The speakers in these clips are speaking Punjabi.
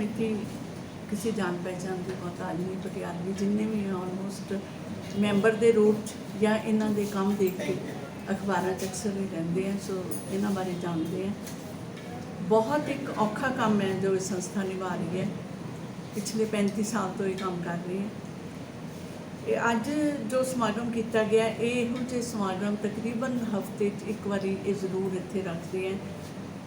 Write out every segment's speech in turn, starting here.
ਸਮਿਤੀ ਕਿਸੇ ਜਾਣ ਪਹਿਚਾਣ ਦੇ ਬਹੁਤ ਆਦਮੀ ਪਟਿਆਲਵੀ ਜਿੰਨੇ ਵੀ ਆਲਮੋਸਟ ਮੈਂਬਰ ਦੇ ਰੂਪ 'ਚ ਜਾਂ ਇਹਨਾਂ ਦੇ ਕੰਮ ਦੇਖ ਕੇ ਅਖਬਾਰਾਂ 'ਚ ਅਕਸਰ ਹੀ ਰਹਿੰਦੇ ਆ, ਸੋ ਇਹਨਾਂ ਬਾਰੇ ਜਾਣਦੇ ਆ। ਬਹੁਤ ਇੱਕ ਔਖਾ ਕੰਮ ਹੈ ਜੋ ਇਹ ਸੰਸਥਾ ਨਿਭਾ ਰਹੀ ਹੈ। ਪਿਛਲੇ 35 ਸਾਲ ਤੋਂ ਇਹ ਕੰਮ ਕਰ ਰਹੀ ਹੈ। ਇਹ ਅੱਜ ਜੋ ਸਮਾਗਮ ਕੀਤਾ ਗਿਆ ਇਹ ਇਹੋ ਜਿਹੇ ਸਮਾਗਮ ਤਕਰੀਬਨ ਹਫ਼ਤੇ 'ਚ ਇੱਕ ਵਾਰੀ ਇਹ ਜ਼ਰੂਰ ਇੱਥੇ ਰੱਖਦੇ ਆ।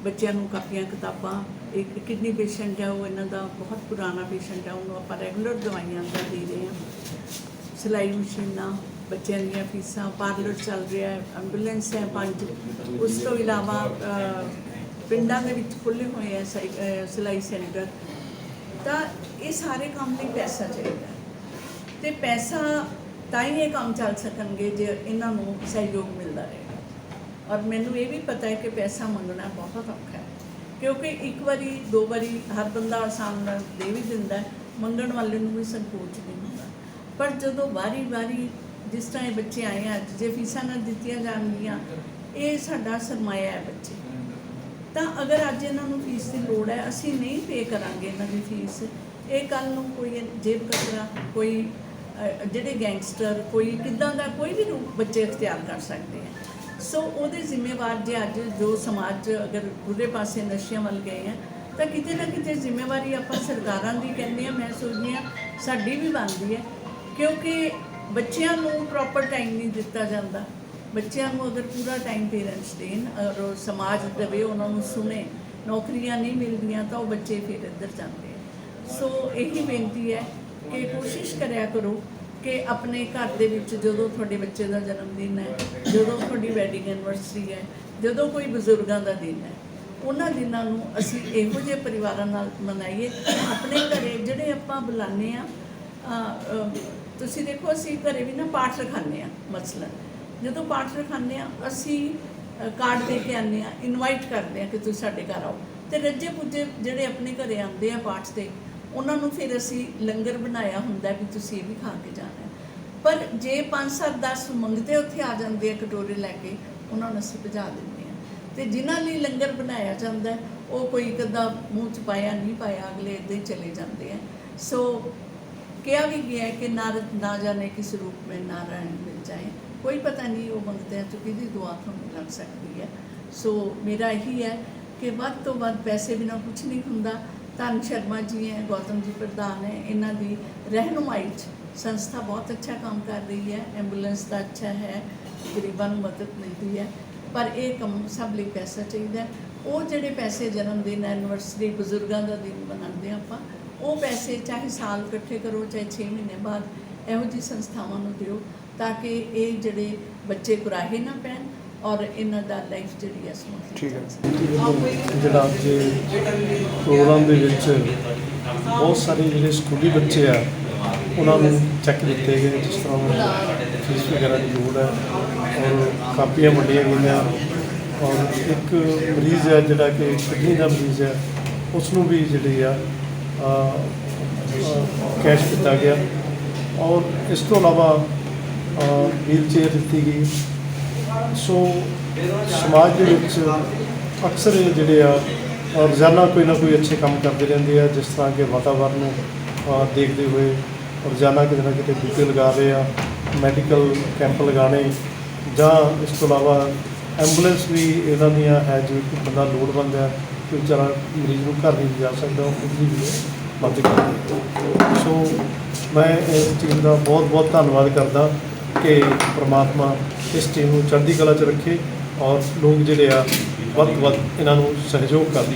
ਬੱਚਿਆਂ ਨੂੰ ਕਾਪੀਆਂ, ਕਿਤਾਬਾਂ, ਇੱਕ ਕਿਡਨੀ ਪੇਸ਼ੈਂਟ ਹੈ, ਉਹ ਇਹਨਾਂ ਦਾ ਬਹੁਤ ਪੁਰਾਣਾ ਪੇਸ਼ੈਂਟ ਹੈ, ਉਹਨੂੰ ਆਪਾਂ ਰੈਗੂਲਰ ਦਵਾਈਆਂ ਦਾ ਦੇ ਰਹੇ ਹਾਂ। ਸਿਲਾਈ ਮਸ਼ੀਨਾਂ, ਬੱਚਿਆਂ ਦੀਆਂ ਫੀਸਾਂ ਪਾਰਲਰ ਚੱਲ ਰਿਹਾ ਹੈ ਐਂਬੂਲੈਂਸ ਹੈ ਪੰਜ। ਉਸ ਤੋਂ ਇਲਾਵਾ ਪਿੰਡਾਂ ਦੇ ਵਿੱਚ ਖੁੱਲ੍ਹੇ ਹੋਏ ਹੈ ਸਿਲਾਈ ਸੈਂਟਰ। ਤਾਂ ਇਹ ਸਾਰੇ ਕੰਮ ਲਈ ਪੈਸਾ ਚਾਹੀਦਾ ਹੈ। ਤੇ ਪੈਸਾ ਤਾਂ ਹੀ ਇਹ ਕੰਮ ਚੱਲ ਸਕਣਗੇ ਜੇ ਇਹਨਾਂ ਨੂੰ ਸਹਿਯੋਗ ਮਿਲਦਾ ਰਹੇਗਾ ਔਰ ਮੈਨੂੰ ਇਹ ਵੀ ਪਤਾ ਹੈ ਕਿ ਪੈਸਾ ਮੰਗਣਾ ਬਹੁਤ ਔਖਾ ਹੈ। ਕਿਉਂਕਿ ਇੱਕ ਵਾਰੀ, ਦੋ ਵਾਰੀ ਹਰ ਬੰਦਾ ਆਸਾਨ ਨਾਲ ਦੇ ਵੀ ਦਿੰਦਾ ਮੰਗਣ ਵਾਲੇ ਨੂੰ ਵੀ ਸੰਕੋਚ ਨਹੀਂ ਹੁੰਦਾ। ਪਰ ਜਦੋਂ ਵਾਰੀ-ਵਾਰੀ ਜਿਸ ਤਰ੍ਹਾਂ ਇਹ ਬੱਚੇ ਆਏ ਆ, ਅੱਜ ਜੇ ਫੀਸਾਂ ਨਾ ਦਿੱਤੀਆਂ ਜਾਣਗੀਆਂ, ਇਹ ਸਾਡਾ ਸਰਮਾਇਆ ਹੈ ਬੱਚੇ। ਤਾਂ ਅਗਰ ਅੱਜ ਇਹਨਾਂ ਨੂੰ ਫੀਸ ਦੀ ਲੋੜ ਹੈ, ਅਸੀਂ ਨਹੀਂ ਪੇ ਕਰਾਂਗੇ ਇਹਨਾਂ ਦੀ ਫੀਸ। ਇਹ ਕੱਲ ਨੂੰ ਕੋਈ ਜੇਬ ਕਤਰਾ ਕੋਈ ਜਿਹੜੇ ਗੈਂਗਸਟਰ ਕੋਈ ਕਿੱਦਾਂ ਦਾ ਕੋਈ ਵੀ ਰੂਪ ਬੱਚੇ ਅਖਤਿਆਰ ਕਰ ਸਕਦੇ ਆ। ਸੋ ਉਹਦੇ ਜ਼ਿੰਮੇਵਾਰ ਜੇ ਅੱਜ ਜੋ ਸਮਾਜ 'ਚ ਅਗਰ ਬੁਰੇ ਪਾਸੇ ਨਸ਼ਿਆਂ ਵੱਲ ਗਏ ਆ, ਤਾਂ ਕਿਤੇ ਨਾ ਕਿਤੇ ਜ਼ਿੰਮੇਵਾਰੀ ਆਪਾਂ ਸਰਕਾਰਾਂ ਦੀ ਕਹਿੰਦੇ ਆ, ਮੈਂ ਸੋਚਦੀ ਆ ਸਾਡੀ ਵੀ ਬਣਦੀ ਹੈ, ਕਿਉਂਕਿ ਬੱਚਿਆਂ ਨੂੰ ਪ੍ਰੋਪਰ ਟਾਈਮ ਨਹੀਂ ਦਿੱਤਾ ਜਾਂਦਾ। ਬੱਚਿਆਂ ਨੂੰ ਅਗਰ ਪੂਰਾ ਟਾਈਮ ਪੇਰੈਂਟਸ ਦੇਣ ਔਰ ਉਹ ਸਮਾਜ ਦੇਵੇ ਉਹਨਾਂ ਨੂੰ ਸੁਣੇ, ਨੌਕਰੀਆਂ ਨਹੀਂ ਮਿਲਦੀਆਂ ਤਾਂ ਉਹ ਬੱਚੇ ਫਿਰ ਇੱਧਰ ਜਾਂਦੇ ਸੋ ਇਹੀ ਬੇਨਤੀ ਹੈ ਕਿ ਕੋਸ਼ਿਸ਼ ਕਰਿਆ ਕਰੋ ਕਿ ਆਪਣੇ ਘਰ ਦੇ ਵਿੱਚ ਜਦੋਂ ਤੁਹਾਡੇ ਬੱਚੇ ਦਾ ਜਨਮ ਦਿਨ ਹੈ, ਜਦੋਂ ਤੁਹਾਡੀ ਵੈਡਿੰਗ ਐਨਵਰਸਰੀ ਹੈ, ਜਦੋਂ ਕੋਈ ਬਜ਼ੁਰਗਾਂ ਦਾ ਦਿਨ ਹੈ, ਉਹਨਾਂ ਦਿਨਾਂ ਨੂੰ ਅਸੀਂ ਇਹੋ ਜਿਹੇ ਪਰਿਵਾਰਾਂ ਨਾਲ ਮਨਾਈਏ, ਆਪਣੇ ਘਰੇ ਜਿਹੜੇ ਆਪਾਂ ਬੁਲਾਉਂਦੇ ਆ ਤੁਸੀਂ ਦੇਖੋ ਅਸੀਂ ਘਰੇ ਵੀ ਨਾ ਪਾਠ ਰਖਾਉਂਦੇ ਆ ਮਸਲਨ ਜਦੋਂ ਪਾਠ ਰਖਾਉਂਦੇ ਆ ਅਸੀਂ ਕਾਰਡ ਦੇ ਕੇ ਆਉਂਦੇ ਆ ਇਨਵਾਈਟ ਕਰਦੇ ਆ ਕਿ ਤੁਸੀਂ ਸਾਡੇ ਘਰ ਆਓ। ਤੇ ਰੱਜੇ ਪੁੱਜੇ ਜਿਹੜੇ ਆਪਣੇ ਘਰੇ ਆਉਂਦੇ ਆ ਪਾਠ ਤੇ ਉਹਨਾਂ ਨੂੰ ਫਿਰ ਅਸੀਂ ਲੰਗਰ ਬਣਾਇਆ ਹੁੰਦਾ ਵੀ ਤੁਸੀਂ ਇਹ ਵੀ ਖਾ ਕੇ ਜਾਣਾ। ਪਰ ਜੇ 5-7 10 ਮੰਗਦੇ ਉੱਥੇ ਆ ਜਾਂਦੇ ਆ ਕਟੋਰੇ ਲੈ ਕੇ, ਉਹਨਾਂ ਨੂੰ ਅਸੀਂ ਭਜਾ ਦਿੰਦੇ ਆ ਤੇ ਜਿਨ੍ਹਾਂ ਲਈ ਲੰਗਰ ਬਣਾਇਆ ਜਾਂਦਾ, ਉਹ ਕੋਈ ਕਦਾ ਮੂੰਹ ਚ ਪਾਇਆ ਨਹੀਂ ਪਾਇਆ, ਅਗਲੇ ਇੱਦਾਂ ਹੀ ਚਲੇ ਜਾਂਦੇ ਆ। ਸੋ ਕਿਹਾ ਵੀ ਗਿਆ ਕਿ ਨਾਰਦ ਨਾ ਜਾਣੇ ਕਿਸ ਰੂਪ ਮੇ ਨਾਰਾਇਣ ਮਿਲ ਜਾਏ। ਕੋਈ ਪਤਾ ਨਹੀਂ ਉਹ ਮੰਗਦੇ ਆ ਚੁੱਕੀ ਦੀ ਦੁਆ ਤੋਂ ਮਿਲ ਸਕਦੀ ਹੈ। ਸੋ ਮੇਰਾ ਇਹੀ ਹੈ ਕਿ ਵੱਧ ਤੋਂ ਵੱਧ ਪੈਸੇ ਬਿਨਾ ਕੁਝ ਨਹੀਂ ਹੁੰਦਾ। ਧਨ ਸ਼ਰਮਾ ਜੀ ਹੈ, ਗੌਤਮ ਜੀ ਪ੍ਰਧਾਨ ਹੈ, ਇਹਨਾਂ ਦੀ ਰਹਿਨੁਮਾਈ 'ਚ ਸੰਸਥਾ ਬਹੁਤ ਅੱਛਾ ਕੰਮ ਕਰ ਰਹੀ ਹੈ, ਐਂਬੂਲੈਂਸ ਦਾ ਅੱਛਾ ਹੈ, ਗਰੀਬਾਂ ਨੂੰ ਮਦਦ ਮਿਲਦੀ ਹੈ, ਪਰ ਇਹ ਕੰਮ ਸਭ ਲਈ ਪੈਸਾ ਚਾਹੀਦਾ ਉਹ ਜਿਹੜੇ ਪੈਸੇ ਜਨਮ ਦਿਨ, ਐਨਵਰਸਰੀ ਬਜ਼ੁਰਗਾਂ ਦਾ ਦਿਨ ਮਨਾਉਂਦੇ ਹਾਂ ਆਪਾਂ, ਉਹ ਪੈਸੇ ਚਾਹੇ ਸਾਲ ਇਕੱਠੇ ਕਰੋ, ਚਾਹੇ 6 ਮਹੀਨੇ ਬਾਅਦ ਇਹੋ ਜਿਹੀ ਸੰਸਥਾਵਾਂ ਨੂੰ ਦਿਓ, ਤਾਂ ਕਿ ਇਹ ਜਿਹੜੇ ਬੱਚੇ ਗੁਰਾਹੇ ਨਾ ਪੈਣ ਔਰ ਇਹਨਾਂ ਦਾ ਲਾਈਫ ਜਿਹੜੀ ਹੈ ਸਮੂਥਲੀ ਠੀਕ ਹੈ। ਜਿਹੜਾ ਅੱਜ ਪ੍ਰੋਗਰਾਮ ਦੇ ਵਿੱਚ ਬਹੁਤ ਸਾਰੇ ਜਿਹੜੇ ਸਕੂਲੀ ਬੱਚੇ ਆ ਉਹਨਾਂ ਨੂੰ ਚੈੱਕ ਦਿੱਤੇ ਗਏ ਜਿਸ ਤਰ੍ਹਾਂ ਫੀਸ ਵਗੈਰਾ ਦੀ ਲੋੜ ਹੈ ਔਰ ਕਾਪੀਆਂ ਵੰਡੀਆਂ ਗਈਆਂ। ਔਰ ਇੱਕ ਮਰੀਜ਼ ਹੈ ਜਿਹੜਾ ਕਿ ਕਿਡਨੀ ਦਾ ਮਰੀਜ਼ ਹੈ ਉਸ ਨੂੰ ਵੀ ਜਿਹੜੀ ਆ ਕੈਸ਼ ਕੀਤਾ ਗਿਆ। ਔਰ ਇਸ ਤੋਂ ਇਲਾਵਾ ਵੀਲ ਚੇਅਰ ਦਿੱਤੀ ਗਈ। ਸੋ ਸਮਾਜ ਦੇ ਵਿੱਚ ਅਕਸਰ ਇਹ ਜਿਹੜੇ ਆ ਰੋਜ਼ਾਨਾ ਕੋਈ ਨਾ ਕੋਈ ਅੱਛੇ ਕੰਮ ਕਰਦੇ ਰਹਿੰਦੇ ਆ, ਜਿਸ ਤਰ੍ਹਾਂ ਕਿ ਵਾਤਾਵਰਨ ਨੂੰ ਦੇਖਦੇ ਹੋਏ ਰੋਜ਼ਾਨਾ ਕਿਤੇ ਨਾ ਕਿਤੇ ਬੂਟੇ ਲਗਾ ਰਹੇ ਆ, ਮੈਡੀਕਲ ਕੈਂਪ ਲਗਾਣੇ ਜਾਂ ਇਸ ਤੋਂ ਇਲਾਵਾ ਐਂਬੂਲੈਂਸ ਵੀ ਇਹਨਾਂ ਦੀਆਂ ਹੈ, ਜਿਵੇਂ ਕੋਈ ਬੰਦਾ ਲੋੜਵੰਦ ਹੈ, ਕੋਈ ਵਿਚਾਰਾ ਮਰੀਜ਼ ਨੂੰ ਘਰ ਨਹੀਂ ਜਾ ਸਕਦਾ, ਉਹ ਖੁਦ ਵੀ ਮਦਦ ਕਰਦੇ ਸੋ ਮੈਂ ਇਸ ਟੀਮ ਦਾ ਬਹੁਤ ਬਹੁਤ ਧੰਨਵਾਦ ਕਰਦਾ। ਕਿ ਪ੍ਰਮਾਤਮਾ ਇਸ ਟੀਮ ਨੂੰ ਚੜ੍ਹਦੀ ਕਲਾ 'ਚ ਰੱਖੇ ਔਰ ਲੋਕ ਜਿਹੜੇ ਆ ਵੱਧ ਤੋਂ ਵੱਧ ਇਹਨਾਂ ਨੂੰ ਸਹਿਯੋਗ ਕਰਨ